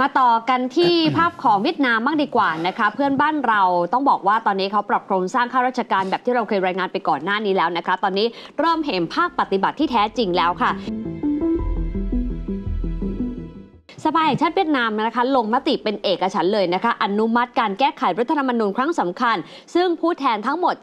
มาต่อกันที่ภาพของเวียดนามบ้างดีกว่านะคะ เพื่อนบ้านเราต้องบอกว่าตอนนี้เขาปรับโครงสร้างข้าราชการแบบที่เราเคยรายงานไปก่อนหน้านี้แล้วนะคะ ตอนนี้เริ่มเห็นภาคปฏิบัติที่แท้จริงแล้วค่ะ สภาแห่งชาติเวียดนามนะคะ ลงมติเป็นเอกฉันเลยนะคะ อนุมัติการแก้ไขรัฐธรรมนูญครั้งสำคัญ ซึ่งผู้แทนทั้งหมด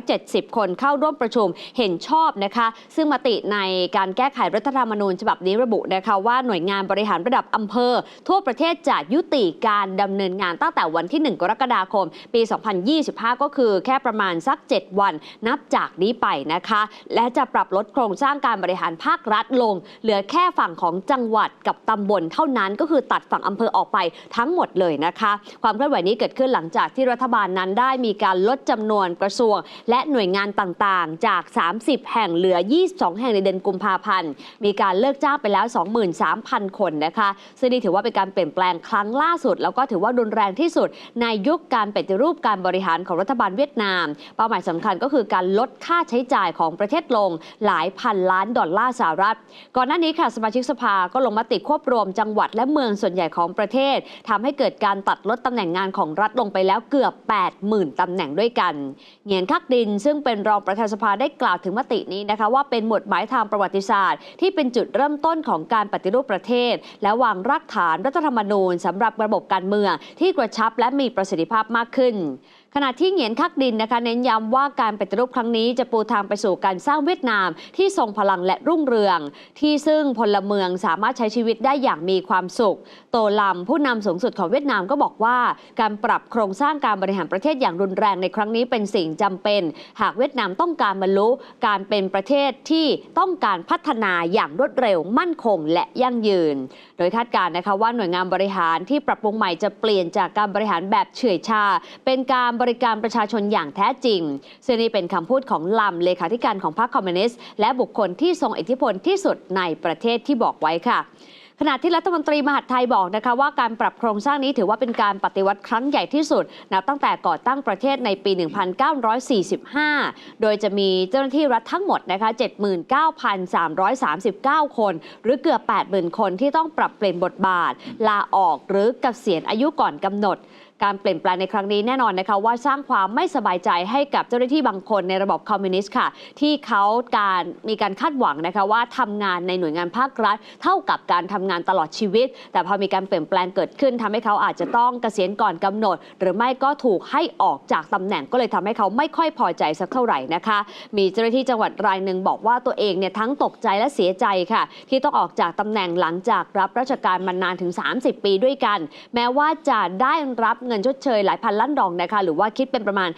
470 คนเข้าร่วมประชุมเห็นชอบนะคะ ซึ่งมติในการแก้ไขรัฐธรรมนูญฉบับนี้ระบุนะคะว่าหน่วยงานบริหารระดับอำเภอ ทั่วประเทศจะยุติการดำเนินงานตั้งแต่วันที่ 1 กรกฎาคม ปี 2025 ก็คือแค่ประมาณสัก 7 วันนับจากนี้ไปนะคะ และจะปรับลดโครงสร้างการบริหารภาครัฐลง เหลือแค่ฝั่งของจังหวัดกับตำบลเท่านั้นก็คือตัดฝั่งอำเภอออกไปทั้งหมดเลยนะคะ ความเคลื่อนไหวนี้เกิดขึ้นหลังจากที่รัฐบาลนั้นได้มีการลดจำนวนกระทรวง และหน่วยงานต่างๆ จาก 30 แห่งเหลือ 22 แห่งในเดือนกุมภาพันธ์มีการเลิกจ้างไปแล้ว 23,000 คนนะคะ ซึ่งนี่ถือว่าเป็นการเปลี่ยนแปลงครั้งล่าสุด แล้วก็ถือว่ารุนแรงที่สุด ในยุคการปฏิรูปการบริหารของรัฐบาลเวียดนาม เป้าหมายสำคัญก็คือการลดค่าใช้จ่ายของประเทศลงหลายพันล้านดอลลาร์สหรัฐ ก่อนหน้านี้ค่ะสมาชิกสภาก็ลงมติควบรวมจังหวัดและเมืองส่วนใหญ่ของประเทศทำให้เกิดการตัดลดตำแหน่งงานของรัฐลงไปแล้วเกือบ 80,000ตำแหน่งด้วยกันเงียนคักดิน ซึ่งเป็นรองประธานสภาได้กล่าวถึงมตินี้นะคะว่าเป็นหมดหมายทางประวัติศาสตร์ ที่เป็นจุดเริ่มต้นของการปฏิรูปประเทศ และวางรากฐานรัฐธรรมนูญสำหรับระบบการเมืองที่กระชับและมีประสิทธิภาพมากขึ้น ขณะที่เหงียนคักดินนะคะเน้นย้ำว่าการปฏิรูปครั้งนี้จะปูทางไปสู่การสร้างเวียดนามที่ทรงพลังและรุ่งเรือง ที่ซึ่งพลเมืองสามารถใช้ชีวิตได้อย่างมีความสุข โตลำผู้นำสูงสุดของเวียดนามก็บอกว่า การปรับโครงสร้างการบริหารประเทศอย่างรุนแรงในครั้งนี้เป็นสิ่งจำเป็น หากเวียดนามต้องการบรรลุการเป็นประเทศที่ต้องการพัฒนาอย่างรวดเร็วมั่นคงและยั่งยืน โดยคาดการณ์นะคะว่าหน่วยงานบริหารที่ปรับปรุงใหม่จะเปลี่ยนจากการบริหารแบบเฉื่อยชา เป็นการบริการประชาชนอย่างแท้จริง ซึ่งนี่เป็นคำพูดของลำเลขาธิการของพรรคคอมมิวนิสต์และบุคคลที่ทรงอิทธิพลที่สุดในประเทศที่บอกไว้ค่ะขณะที่รัฐมนตรีมหาดไทยบอกนะคะว่าการปรับโครงสร้างนี้ถือว่าเป็นการปฏิวัติครั้งใหญ่ที่สุดนับตั้งแต่ก่อตั้งประเทศในปี 1945 โดยจะมีเจ้าหน้าที่รัฐทั้งหมดนะคะ 79,339 คน หรือเกือบ 80,000 คนที่ต้องปรับเปลี่ยนบทบาท ลาออกหรือเกษียณอายุก่อนกำหนด การเปลี่ยนแปลงในครั้งนี้แน่นอนนะคะว่าสร้างความไม่สบายใจให้กับเจ้าหน้าที่บางคนในระบบคอมมิวนิสต์ค่ะ ที่เขาการมีการคาดหวังนะคะว่าทำงานในหน่วยงานภาครัฐ เท่ากับการทำงานตลอดชีวิต แต่พอมีการเปลี่ยนแปลงเกิดขึ้นทำให้เขาอาจจะต้องเกษียณก่อนกำหนด หรือไม่ก็ถูกให้ออกจากตำแหน่งก็เลยทำให้เขาไม่ค่อยพอใจสักเท่าไหร่นะคะ มีเจ้าหน้าที่จังหวัดรายหนึ่งบอกว่าตัวเองเนี่ยทั้งตกใจและเสียใจค่ะ ที่ต้องออกจากตำแหน่งหลังจากรับราชการมานานถึง 30 ปีด้วยกัน แม้ว่าจะได้รับเงินชดเชยหลายพันล้านดองนะคะ หรือว่าคิดเป็นประมาณ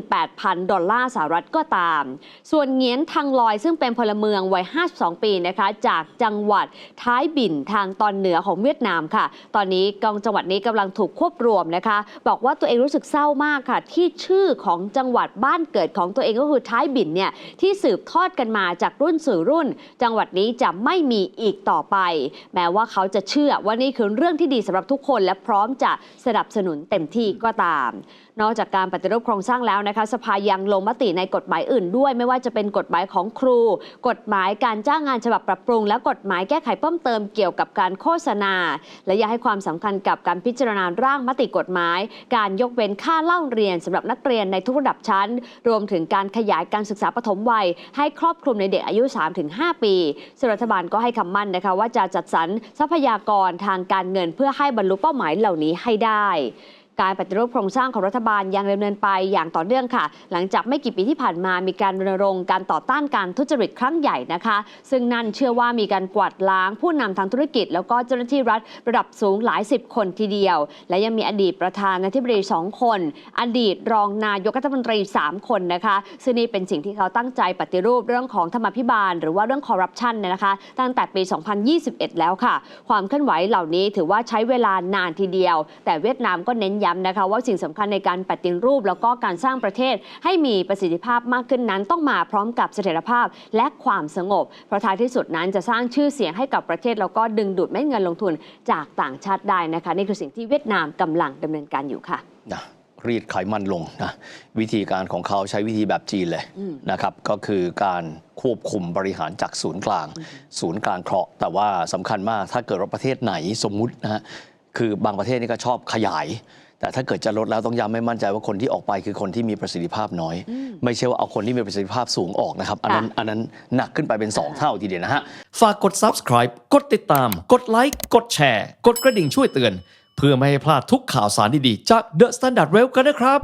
38,000 ดอลลาร์สหรัฐก็ตาม ส่วนเงียนทางลอยซึ่งเป็นพลเมืองวัย 52 ปีนะคะ จากจังหวัดท้ายบินทางตอนเหนือของเวียดนามค่ะ ตอนนี้กองจังหวัดนี้กำลังถูกควบรวมนะคะ บอกว่าตัวเองรู้สึกเศร้ามากค่ะ ที่ชื่อของจังหวัดบ้านเกิดของตัวเองก็คือท้ายบินเนี่ยที่สืบทอดกันมาจากรุ่นสู่รุ่น จังหวัดนี้จะไม่มีอีกต่อไป แม้ว่าเขาจะเชื่อว่านี่คือเรื่องที่ดีสำหรับทุกคนและพร้อมจะสนับสนุนเต็มที่ก็ตาม นอกจากการปฏิรูปโครงสร้างแล้วนะคะ สภายังลงมติในกฎหมายอื่นด้วย ไม่ว่าจะเป็นกฎหมายของครู กฎหมายการจ้างงานฉบับปรับปรุง และกฎหมายแก้ไขเพิ่มเติมเกี่ยวกับการโฆษณา และยังให้ความสำคัญกับการพิจารณาร่างมติกฎหมาย การยกเว้นค่าเล่าเรียนสำหรับนักเรียนในทุกระดับชั้น รวมถึงการขยายการศึกษาปฐมวัย ให้ครอบคลุมในเด็กอายุ 3-5 ปีซึ่งรัฐบาลก็ให้คำมั่นนะคะว่าจะจัดสรรทรัพยากรทางการเงินเพื่อให้บรรลุเป้าหมายเหล่านี้ให้ได้ การปฏิรูปโครงสร้างของรัฐบาลยังดำเนินไปอย่างต่อเนื่องค่ะ หลังจากไม่กี่ปีที่ผ่านมามีการรณรงค์การต่อต้านการทุจริตครั้งใหญ่นะคะ ซึ่งนั่นเชื่อว่ามีการกวาดล้างผู้นำทางธุรกิจ แล้วก็เจ้าหน้าที่รัฐระดับสูงหลายสิบคนทีเดียว และยังมีอดีตประธานาธิบดีสองคน อดีตรองนายกรัฐมนตรี 3 คนนะคะซึ่งนี่เป็นสิ่งที่เขาตั้งใจปฏิรูปเรื่องของธรรมาภิบาล หรือว่าเรื่องคอร์รัปชันเนยนะคะ ตั้งแต่ปี 2021 แล้วค่ะ ความเคลื่อนไหวเหล่านี้ถือว่าใช้เวลานานทีเดียว แต่เวียดนามก็เน้นย้ำนะคะว่าสิ่งสำคัญในการปฏิรูป แล้วก็การสร้างประเทศให้มีประสิทธิภาพมากขึ้นนั้นต้องมาพร้อมกับเสถียรภาพและความสงบ เพราะท้ายที่สุดนั้นจะสร้างชื่อเสียงให้กับประเทศ แล้วก็ดึงดูดเม็ดเงินลงทุนจากต่างชาติได้นะคะนี่คือสิ่งที่เวียดนามกำลังดำเนินการอยู่ค่ะนะรีดไขมันลงนะวิธีการของเขาใช้วิธีแบบจีนเลยอืมนะครับ ก็คือการควบคุมบริหารจากศูนย์กลาง ศูนย์กลางเคราะห์แต่ว่าสำคัญมากถ้าเกิดว่าประเทศไหนสมมุตินะฮะคือบางประเทศนี่ก็ชอบขยาย แต่ถ้าเกิดจะลดแล้วต้องย้ำไม่มั่นใจว่าคนที่ออกไปคือคนที่มีประสิทธิภาพน้อย ไม่ใช่ว่าเอาคนที่มีประสิทธิภาพสูงออกนะครับ อันนั้นค่ะอันนั้นหนักขึ้นไปเป็น 2 เท่าทีเดียวนะฮะ ฝากกด subscribe กดติดตาม กดไลค์กดแชร์ กดกระดิ่งช่วยเตือน เพื่อไม่ให้พลาดทุกข่าวสารดีๆ จาก The Standard Well กันนะครับ